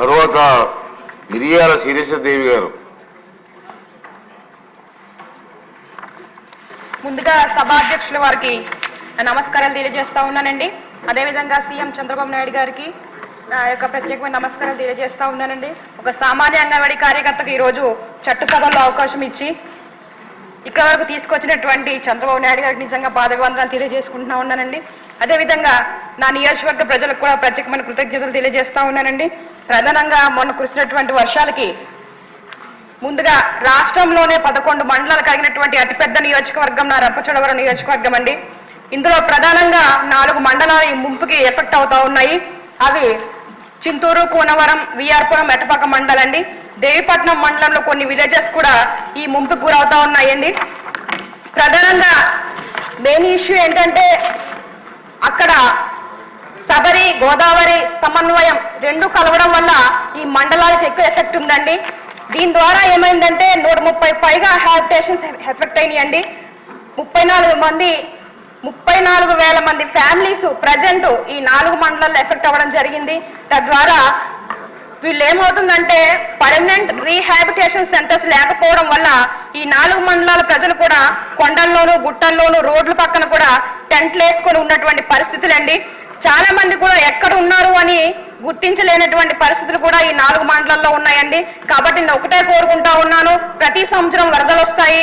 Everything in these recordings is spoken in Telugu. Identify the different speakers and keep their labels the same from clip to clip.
Speaker 1: తర్వాత మిరియాల శిరీషదేవి గారు.
Speaker 2: ముందుగా సభాధ్యక్షుల వారికి నమస్కారాలు తెలియజేస్తా ఉన్నానండి. అదేవిధంగా సీఎం చంద్రబాబు నాయుడు గారికి నా యొక్క ప్రత్యేకమైన నమస్కారాలు తెలియజేస్తా ఉన్నానండి. ఒక సామాన్య అంగన్వాడీ కార్యకర్తకు ఈరోజు చట్టసభలో అవకాశం ఇచ్చి ఇక్కడ వరకు తీసుకొచ్చినటువంటి చంద్రబాబు నాయుడు గారికి నిజంగా బాధగవందనాలు తెలియజేసుకుంటున్నా ఉన్నానండి. అదేవిధంగా నా నియోజకవర్గ ప్రజలకు కూడా ప్రత్యేకమైన కృతజ్ఞతలు తెలియజేస్తా ఉన్నానండి. ప్రధానంగా మొన్న కురిసినటువంటి వర్షాలకి ముందుగా రాష్ట్రంలోనే పదకొండు మండలాలు కలిగినటువంటి అతిపెద్ద నియోజకవర్గం నా రంపచోడవరం నియోజకవర్గం అండి. ఇందులో ప్రధానంగా నాలుగు మండలాలు ఈ ముంపుకి ఎఫెక్ట్ అవుతా ఉన్నాయి. అవి చింతూరు కూనవరం విఆర్పురం మెట్టపాక మండలండి. దేవిపట్నం మండలంలో కొన్ని విలేజెస్ కూడా ఈ ముంపుకు గురవుతా ఉన్నాయండి. ప్రధానంగా మెయిన్ ఇష్యూ ఏంటంటే అక్కడ సబరి గోదావరి సమన్వయం రెండు కలవడం వల్ల ఈ మండలాలకు ఎక్కువ ఎఫెక్ట్ ఉందండి. దీని ద్వారా ఏమైందంటే నూట ముప్పై పైగా హ్యాబిటేషన్స్ ఎఫెక్ట్ అయినాయండి. ముప్పై నాలుగు మంది ముప్పై నాలుగు వేల మంది ఫ్యామిలీస్ ప్రజెంట్ ఈ నాలుగు మండలాల్లో ఎఫెక్ట్ అవ్వడం జరిగింది. తద్వారా వీళ్ళు ఏమవుతుందంటే పర్మనెంట్ రీహాబిటేషన్ సెంటర్స్ లేకపోవడం వల్ల ఈ నాలుగు మండలాల ప్రజలు కూడా కొండల్లోనూ గుట్టల్లోనూ రోడ్ల పక్కన కూడా టెంట్లు వేసుకొని ఉన్నటువంటి పరిస్థితులండి. చాలా మంది కూడా ఎక్కడ ఉన్నారు అని గుర్తించలేనటువంటి పరిస్థితులు కూడా ఈ నాలుగు మండలాల్లో ఉన్నాయండి. కాబట్టి నేను ఒకటే కోరుకుంటా ఉన్నాను. ప్రతి సంవత్సరం వరదలు వస్తాయి.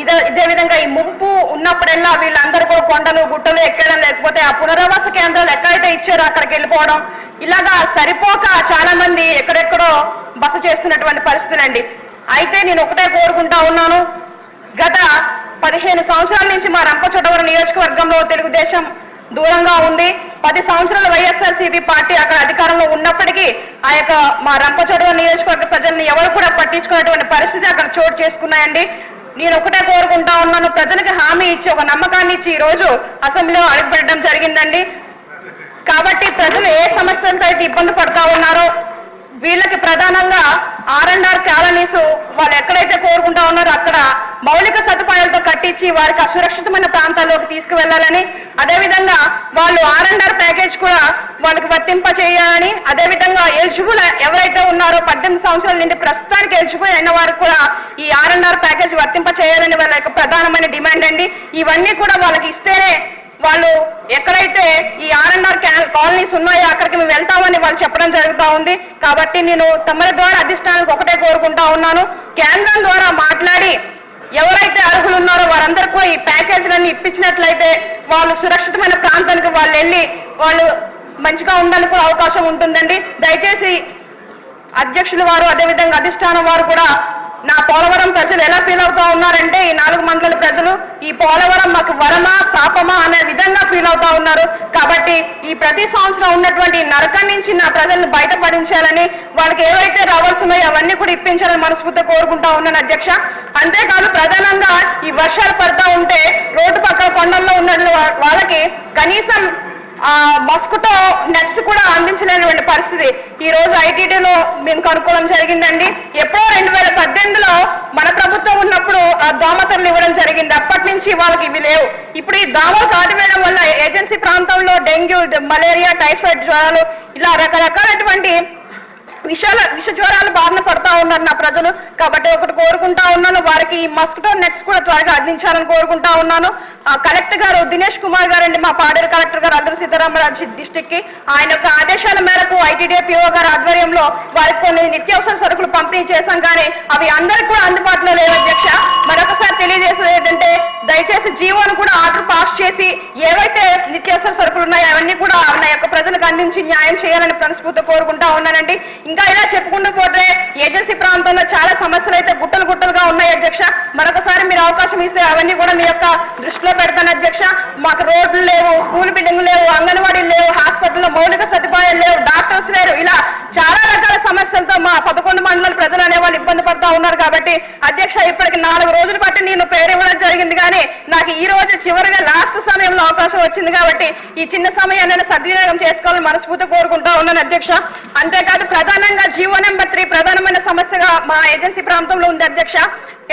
Speaker 2: ఇదే ఇదే విధంగా ఈ ముంపు ఉన్నప్పుడల్లా వీళ్ళందరూ కూడా కొండలు గుట్టలు ఎక్కడం లేకపోతే ఆ పునరావాస కేంద్రాలు ఎక్కడైతే ఇచ్చారో అక్కడికి వెళ్ళిపోవడం ఇలాగా సరిపోక చాలా మంది ఎక్కడెక్కడో బస చేస్తున్నటువంటి పరిస్థితులండి అయితే నేను ఒకటే కోరుకుంటా ఉన్నాను. గత పదిహేను సంవత్సరాల నుంచి మా రంపచోటవరం నియోజకవర్గంలో తెలుగుదేశం దూరంగా ఉంది. పది సంవత్సరాలు వైఎస్ఆర్సీపీ పార్టీ అక్కడ అధికారంలో ఉన్నప్పటికీ ఆ యొక్క మా రంపచోడవరం నియోజకవర్గ ప్రజల్ని ఎవరు కూడా పట్టించుకున్నటువంటి పరిస్థితి అక్కడ చోటు చేసుకున్నాయండి. నేను ఒకటే కోరుకుంటా ఉన్నాను. ప్రజలకు హామీ ఇచ్చి ఒక నమ్మకాన్ని ఇచ్చి ఈ రోజు అసెంబ్లీలో అడుగుపెట్టడం జరిగిందండి. కాబట్టి ప్రజలు ఏ సమస్యలతో అయితే ఇబ్బంది పడతా ఉన్నారో వీళ్ళకి ప్రధానంగా ఆర్ అండ్ ఆర్ కాలనీస్ వాళ్ళు ఎక్కడైతే కోరుకుంటా ఉన్నారో అక్కడ మౌలిక సదుపాయాలతో కట్టించి వారికి అసురక్షితమైన ప్రాంతాల్లోకి తీసుకువెళ్ళాలని అదేవిధంగా వాళ్ళు ఆర్ అండ్ ఆర్ ప్యాకేజ్ కూడా వాళ్ళకి వర్తింప చేయాలని అదేవిధంగా ఎలిజిబుల్ ఎవరైతే ఉన్నారో పద్దెనిమిది సంవత్సరాల నుండి ప్రస్తుతానికి ఎలిజిబుల్ అయిన వారికి కూడా ఈ ఆర్ అండ్ ఆర్ ప్యాకేజ్ వర్తింప చేయాలని వాళ్ళ యొక్క ప్రధానమైన డిమాండ్ అండి. ఇవన్నీ కూడా వాళ్ళకి ఇస్తేనే వాళ్ళు ఎక్కడైతే కాలనీస్ ఉన్నాయో? అక్కడికి మేము వెళ్తామని వాళ్ళు చెప్పడం జరుగుతూ ఉంది. కాబట్టి నేను తమరి ద్వారా అధిష్టానానికి ఒకటే కోరుకుంటా ఉన్నాను. కేంద్రం ద్వారా మాట్లాడి ఎవరైతే అర్హులు ఉన్నారో వారందరూ కూడా ఈ ప్యాకేజీలన్నీ ఇప్పించినట్లయితే వాళ్ళు సురక్షితమైన ప్రాంతానికి వాళ్ళు వెళ్ళి వాళ్ళు మంచిగా ఉండడానికి కూడా అవకాశం ఉంటుందండి. దయచేసి అధ్యక్షులు వారు అదేవిధంగా అధిష్టానం వారు కూడా నా పోలవరం ప్రజలు ఎలా ఫీల్ అవుతా ఉన్నారంటే ఈ నాలుగు మండల ప్రజలు ఈ పోలవరం మాకు వరమా శాపమా అనే విధంగా ఫీల్ అవుతా ఉన్నారు. కాబట్టి ఈ ప్రతి సంవత్సరం ఉన్నటువంటి నరకం నుంచి నా ప్రజలను బయటపడించాలని వాళ్ళకి ఏవైతే రావాల్సినాయో అవన్నీ కూడా ఇప్పించాలని మనస్ఫూర్తిగా కోరుకుంటా ఉన్నాను అధ్యక్ష. అంతేకాదు ప్రధానంగా ఈ వర్షాలు పడతా ఉంటే రోడ్డు పక్కల కొండల్లో ఉన్న వాళ్ళకి కనీసం మస్కుటో నెట్స్ కూడా అందించలేనటువంటి పరిస్థితి. ఈ రోజు ఐటీడీలో మేము కనుక్కోవడం జరిగిందండి. ఎప్పుడో రెండు వేల పద్దెనిమిదిలో మన ప్రభుత్వం ఉన్నప్పుడు ఆ దోమతలు ఇవ్వడం జరిగింది. అప్పటి నుంచి వాళ్ళకి ఇవి లేవు. ఇప్పుడు ఈ దోమలు కాటివేయడం వల్ల ఏజెన్సీ ప్రాంతంలో డెంగ్యూ మలేరియా టైఫాయిడ్ జ్వరాలు ఇలా రకరకాలైనటువంటి విషాల విష జ్వరాలు బారిన పడతా ఉన్నారు నా ప్రజలు. కాబట్టి ఒకటి కోరుకుంటా ఉన్నాను. వారికి మస్కిటో నెట్స్ కూడా త్వరగా అందించాలని కోరుకుంటా ఉన్నాను. కలెక్టర్ గారు దినేష్ కుమార్ గారు అండి మా పాడేరు కలెక్టర్ గారు అల్లూరు సీతారామరాజు డిస్టిక్కి ఆయన యొక్క ఆదేశాల మేరకు ఐటీడీ పిఓ ఆధ్వర్యంలో వారికి కొన్ని నిత్యావసర సరుకులు పంపిణీ చేశాం. కానీ అవి అందరికి కూడా అందుబాటులో లేవు అధ్యక్ష. మరొకసారి తెలియజేసేది ఏంటంటే దయచేసి జీవోను కూడా ఆర్డర్ పాస్ చేసి ఏవైతే నిత్యావసర సరుకులు ఉన్నాయో అవన్నీ కూడా నా యొక్క ప్రజలకు అందించి న్యాయం చేయాలని మనస్ఫూర్తిగా కోరుకుంటా ఉన్నానండి. ఇంకా ఇలా చెప్పుకుంటూ పోతే ఏజెన్సీ ప్రాంతంలో చాలా సమస్యలు అయితే గుట్టలు గుట్టలుగా ఉన్నాయి అధ్యక్ష. మరొకసారి మీరు అవకాశం ఇస్తే అవన్నీ కూడా మీ యొక్క దృష్టిలో పెడతాను అధ్యక్ష. మాకు రోడ్లు లేవు స్కూల్ బిల్డింగ్ లేవు అంగన్వాడీలు లేవు హాస్పిటల్లో మౌలిక సదుపాయాలు లేవు డాక్టర్స్ లేరు. ఇలా చాలా రకాల సమస్యలతో మా పదకొండు మండలాల ప్రజలు అనేవాళ్ళు ఇబ్బంది పడతా ఉన్నారు కాబట్టి అధ్యక్ష ఇప్పటికి నాలుగు రోజులు బట్టి నేను పేరు ఇవ్వడం జరిగింది కానీ నాకు ఈ రోజు చివరిగా లాస్ట్ సమయంలో అవకాశం వచ్చింది కాబట్టి ఈ చిన్న సమయాన్ని సద్వినియోగం చేసుకోవాలని మనస్ఫూర్తి కోరుకుంటా ఉన్నాను అధ్యక్ష. అంతేకాదు ప్రధానంగా జీవో నెంబర్ త్రీ ప్రధానమైన సమస్యగా మా ఏజెన్సీ ప్రాంతంలో ఉంది అధ్యక్ష.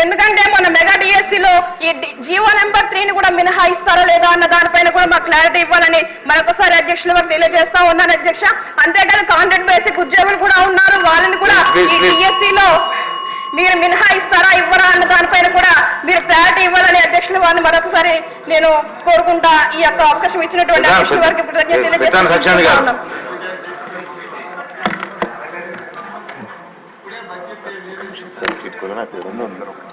Speaker 2: ఎందుకంటే మన మెగా డిఎస్సిలో ఈ జీవో నెంబర్ త్రీని కూడా మినహాయిస్తారా లేదా అన్న దానిపైన కూడా మాకు క్లారిటీ ఇవ్వాలని మరొకసారి అధ్యక్షుల వారికి తెలియజేస్తా ఉన్నాను అధ్యక్ష. అంతేకాదు కాంట్రాక్ట్ బేసిక్ ఉద్యోగులు కూడా ఉన్నారు. వాళ్ళని కూడా ఈ. డిఎస్సిలో మీరు మినహాయిస్తారా ఇవ్వరా అన్న దానిపైన కూడా మీరు క్లారిటీ ఇవ్వాలని అధ్యక్షుల వారిని మరొకసారి నేను కోరుకుంటా ఈ యొక్క అవకాశం ఇచ్చినటువంటి అధ్యక్షుల వారికి కృతజ్ఞతలు
Speaker 1: పెద్ద- పెద్ద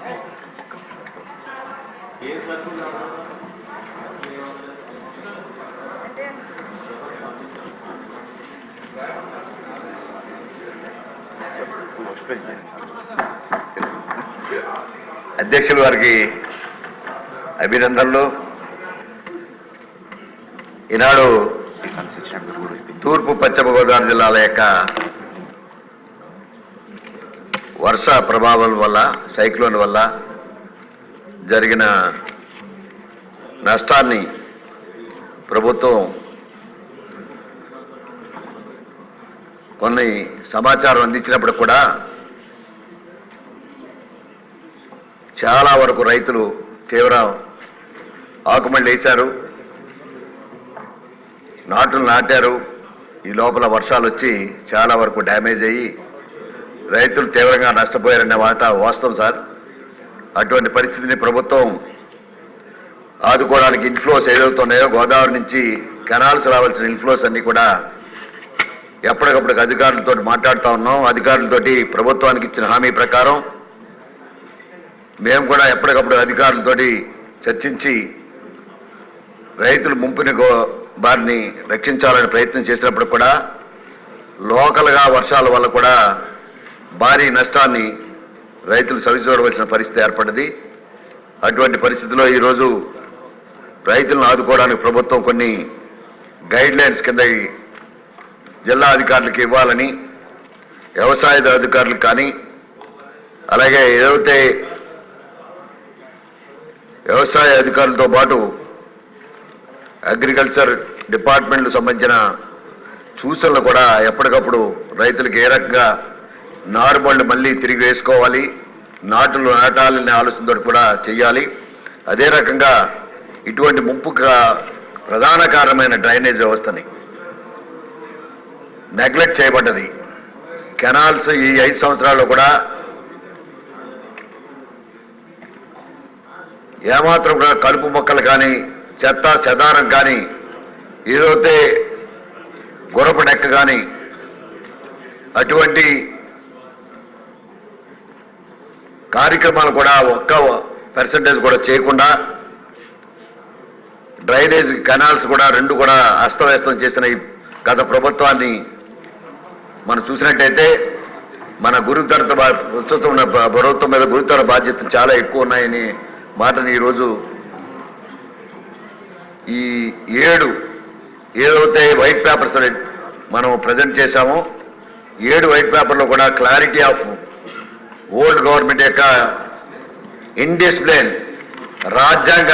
Speaker 1: సత్యాన్ని గారు.
Speaker 2: తెలియజేస్తున్నాం
Speaker 3: అధ్యక్షుల వారికి అభినందనలు ఈనాడు తూర్పు పశ్చిమ గోదావరి జిల్లాల యొక్క వర్ష ప్రభావం వల్ల సైక్లోన్ వల్ల జరిగిన నష్టాన్ని ప్రభుత్వం కొన్ని సమాచారం అందించినప్పుడు కూడా చాలా వరకు రైతులు తీవ్ర ఆకుమళ్ళు వేశారు నాటులు నాటారు. ఈ లోపల వర్షాలు వచ్చి చాలా వరకు డ్యామేజ్ అయ్యి రైతులు తీవ్రంగా నష్టపోయారనే మాట వాస్తవం సార్. అటువంటి పరిస్థితిని ప్రభుత్వం ఆదుకోవడానికి ఇన్ఫ్లోస్ ఏదవుతున్నాయో గోదావరి నుంచి కెనాల్స్ రావాల్సిన ఇన్ఫ్లోస్ అన్నీ కూడా ఎప్పటికప్పుడు అధికారులతో మాట్లాడుతూ ఉన్నాం. అధికారులతోటి ప్రభుత్వానికి ఇచ్చిన హామీ ప్రకారం మేము కూడా ఎప్పటికప్పుడు అధికారులతోటి చర్చించి రైతులు ముంపుని గో వారిని రక్షించాలని ప్రయత్నం చేసినప్పుడు కూడా లోకల్గా వర్షాల వల్ల కూడా భారీ నష్టాన్ని రైతులు సవిచూడవలసిన పరిస్థితి ఏర్పడింది. అటువంటి పరిస్థితిలో ఈరోజు రైతులను ఆదుకోవడానికి ప్రభుత్వం కొన్ని గైడ్ లైన్స్ కింద జిల్లా అధికారులకు ఇవ్వాలని వ్యవసాయ అధికారులకు కానీ అలాగే ఏదైతే వ్యవసాయ అధికారులతో పాటు అగ్రికల్చర్ డిపార్ట్మెంట్కు సంబంధించిన సూచనలు కూడా ఎప్పటికప్పుడు రైతులకు ఏ రకంగా నారుబళ్ళు మళ్ళీ తిరిగి వేసుకోవాలి. నాటులు నాటాలనే ఆలోచనతో కూడా చేయాలి అదే రకంగా ఇటువంటి ముంపు ప్రధాన కారణమైన డ్రైనేజ్ వ్యవస్థని నెగ్లెక్ట్ చేయబడ్డది. కెనాల్స్ ఈ ఐదు సంవత్సరాల్లో కూడా ఏమాత్రం కూడా కలుపు మొక్కలు కానీ చెత్త చెదారం కానీ ఏదైతే గుర్రపు డెక్క కానీ అటువంటి కార్యక్రమాలు కూడా ఒక్క పర్సంటేజ్ కూడా చేయకుండా డ్రైనేజ్ కెనాల్స్ కూడా రెండు కూడా అస్తవ్యస్తం చేసిన ఈ గత ప్రభుత్వాన్ని మనం చూసినట్టయితే మన గురుతర ప్రస్తుతం ఉన్న ప్రభుత్వం మీద గురుతర బాధ్యతలు చాలా ఎక్కువ ఉన్నాయని మాటని ఈరోజు ఈ ఏడు ఏదైతే వైట్ పేపర్స్ మనం ప్రజెంట్ చేశామో ఏడు వైట్ పేపర్లో కూడా క్లారిటీ ఆఫ్ ఓల్డ్ గవర్నమెంట్ యొక్క ఇండిసిప్లిన్ రాజ్యాంగ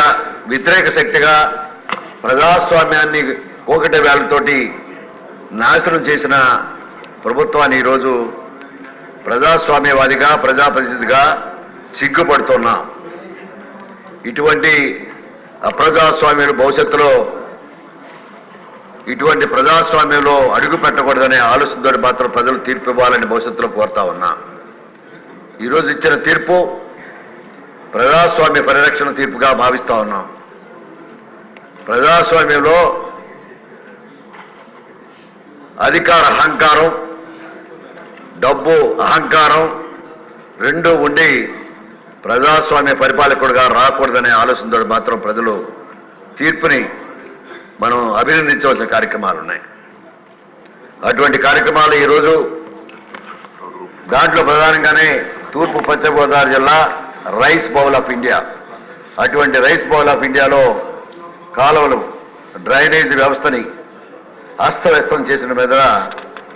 Speaker 3: వ్యతిరేక శక్తిగా ప్రజాస్వామ్యాన్ని కోకట వేళ్ళతోటి నాశనం చేసిన ప్రభుత్వాన్ని ఈరోజు ప్రజాస్వామ్యవాదిగా ప్రజాప్రతినిధిగా సిగ్గుపడుతున్నా. ఇటువంటి అప్రజాస్వామ్యులు భవిష్యత్తులో ఇటువంటి ప్రజాస్వామ్యంలో అడుగు పెట్టకూడదనే ఆలోచనతో మాత్రం ప్రజలు తీర్పు ఇవ్వాలని భవిష్యత్తులో కోరుతా ఉన్నా. ఈరోజు ఇచ్చిన తీర్పు ప్రజాస్వామ్య పరిరక్షణ తీర్పుగా భావిస్తూ ఉన్నాం. ప్రజాస్వామ్యంలో అధికార అహంకారం డబ్బు అహంకారం రెండు ఉండి ప్రజాస్వామ్య పరిపాలకుడుగా రాకూడదనే ఆలోచనతో మాత్రం ప్రజలు తీర్పుని మనం అభినందించవలసిన కార్యక్రమాలు ఉన్నాయి అటువంటి కార్యక్రమాలు ఈరోజు దాంట్లో ప్రధానంగానే తూర్పు పశ్చిమ గోదావరి జిల్లా రైస్ బౌల్ ఆఫ్ ఇండియా. అటువంటి రైస్ బౌల్ ఆఫ్ ఇండియాలో కాలువలు డ్రైనేజ్ వ్యవస్థని అస్తవ్యస్తం చేసిన మీద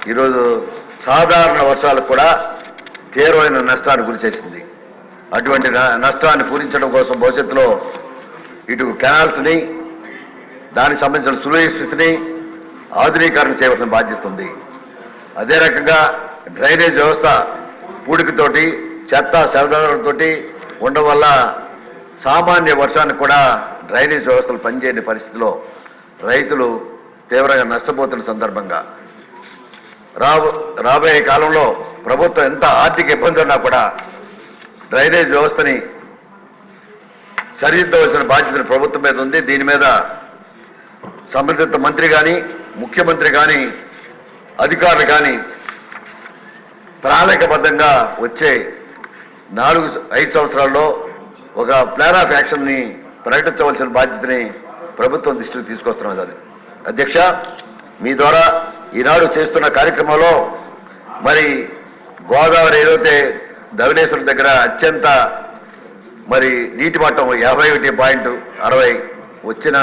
Speaker 3: ఈరోజు సాధారణ వర్షాలకు కూడా తీవ్రమైన నష్టాన్ని గురిచేసింది అటువంటి న- నష్టాన్ని పూరించడం కోసం భవిష్యత్తులో ఇటు కెనాల్స్ని దానికి సంబంధించిన సులుయిస్ని ఆధునీకరణ చేయవలసిన బాధ్యత ఉంది. అదే రకంగా డ్రైనేజ్ వ్యవస్థ పూడికతోటి చెత్త సరదాలతో ఉండడం వల్ల సామాన్య వర్షానికి కూడా డ్రైనేజ్ వ్యవస్థలు పనిచేయని పరిస్థితిలో రైతులు తీవ్రంగా నష్టపోతున్న సందర్భంగా. రాబో రాబోయే కాలంలో ప్రభుత్వం ఎంత ఆర్థిక ఇబ్బంది ఉన్నా కూడా డ్రైనేజ్ వ్యవస్థని సరిదిద్దవలసిన బాధ్యత ప్రభుత్వం మీద ఉంది. దీని మీద సంబంధిత మంత్రి కానీ ముఖ్యమంత్రి కానీ అధికారులు కానీ ప్రణాళికబద్ధంగా వచ్చే నాలుగు ఐదు సంవత్సరాల్లో ఒక ప్లాన్ ఆఫ్ యాక్షన్ని ప్రకటించవలసిన బాధ్యతని ప్రభుత్వం దృష్టికి తీసుకొస్తున్నది అది. అధ్యక్ష మీ ద్వారా ఈనాడు చేస్తున్న కార్యక్రమంలో మరి గోదావరి ఏదైతే ధవనేశ్వరం దగ్గర అత్యంత మరి నీటి మట్టం యాభై ఒకటి పాయింట్ అరవై వచ్చిన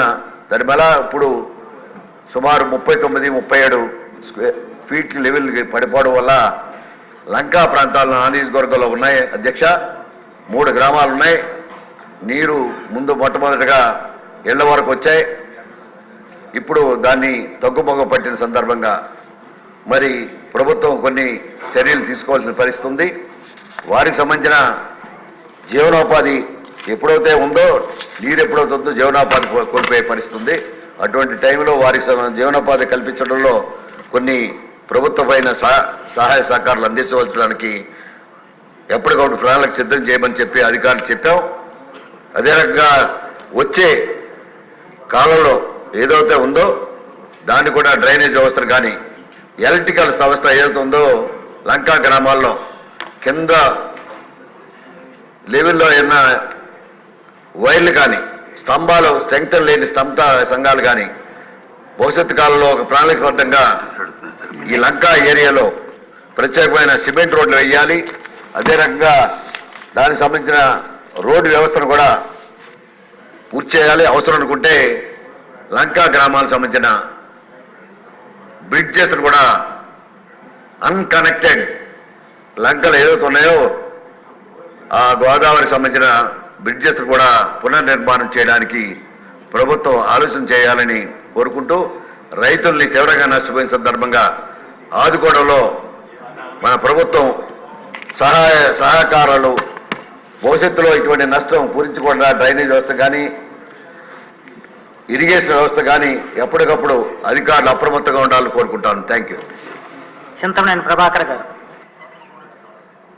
Speaker 3: దాని వల్ల ఇప్పుడు సుమారు ముప్పై తొమ్మిది ముప్పై ఏడు ఫీట్ లెవెల్కి పడిపోవడం వల్ల లంకా ప్రాంతాలను ఆ నియోజకవర్గంలో ఉన్నాయి. అధ్యక్ష మూడు గ్రామాలు ఉన్నాయి. నీరు ముందు మొట్టమొదటిగా ఇళ్ళ వరకు వచ్చాయి. ఇప్పుడు దాన్ని తగ్గుమొగ్గ పట్టిన సందర్భంగా మరి ప్రభుత్వం కొన్ని చర్యలు తీసుకోవాల్సిన పరిస్థితి ఉంది. వారికి సంబంధించిన జీవనోపాధి ఎప్పుడైతే ఉందో నీరు ఎప్పుడైతే ఉందో జీవనోపాధి కోల్పోయే పరిస్థితి ఉంది. అటువంటి టైంలో వారికి జీవనోపాధి కల్పించడంలో కొన్ని ప్రభుత్వమైన సహ- సహాయ సహకారాలు అందించవలసడానికి ఎప్పటికప్పుడు ప్రణాళిక సిద్ధం చేయమని చెప్పి అధికారులు చెప్పాం. అదే రకంగా వచ్చే కాలంలో ఏదైతే ఉందో దాన్ని కూడా డ్రైనేజ్ వ్యవస్థను కానీ ఎలక్ట్రికల్ వ్యవస్థ ఏదైతే ఉందో లంకా గ్రామాల్లో కింద లెవెల్లో ఉన్న వైర్లు కానీ స్తంభాలు స్ట్రెంగ్త్ లేని స్తంభ సంఘాలు కానీ భవిష్యత్తు కాలంలో ఒక ప్రణాళికబద్ధంగా ఈ లంకా ఏరియాలో ప్రత్యేకమైన సిమెంట్ రోడ్లు వేయాలి. అదే రకంగా దానికి సంబంధించిన రోడ్డు వ్యవస్థను కూడా పూర్తి చేయాలి. అవసరం అనుకుంటే లంకా గ్రామాలకు సంబంధించిన బ్రిడ్జెస్ను కూడా అన్కనెక్టెడ్ లంకలు ఏదైతే ఉన్నాయో ఆ గోదావరికి సంబంధించిన బ్రిడ్జెస్ కూడా పునర్నిర్మాణం చేయడానికి ప్రభుత్వం ఆలోచన చేయాలని కోరుకుంటూ రైతుల్ని తీవ్రంగా నష్టపోయిన సందర్భంగా ఆదుకోవడంలో మన ప్రభుత్వం సహాయ సహకారాలు భవిష్యత్తులో ఇటువంటి నష్టం పూరించకుండా డ్రైనేజ్ వ్యవస్థ కానీ ఇరిగేషన్ వ్యవస్థ కానీ ఎప్పటికప్పుడు అధికారులు అప్రమత్తంగా ఉండాలని కోరుకుంటాను. థ్యాంక్ యూ
Speaker 4: చింతమనేని ప్రభాకర్ గారు.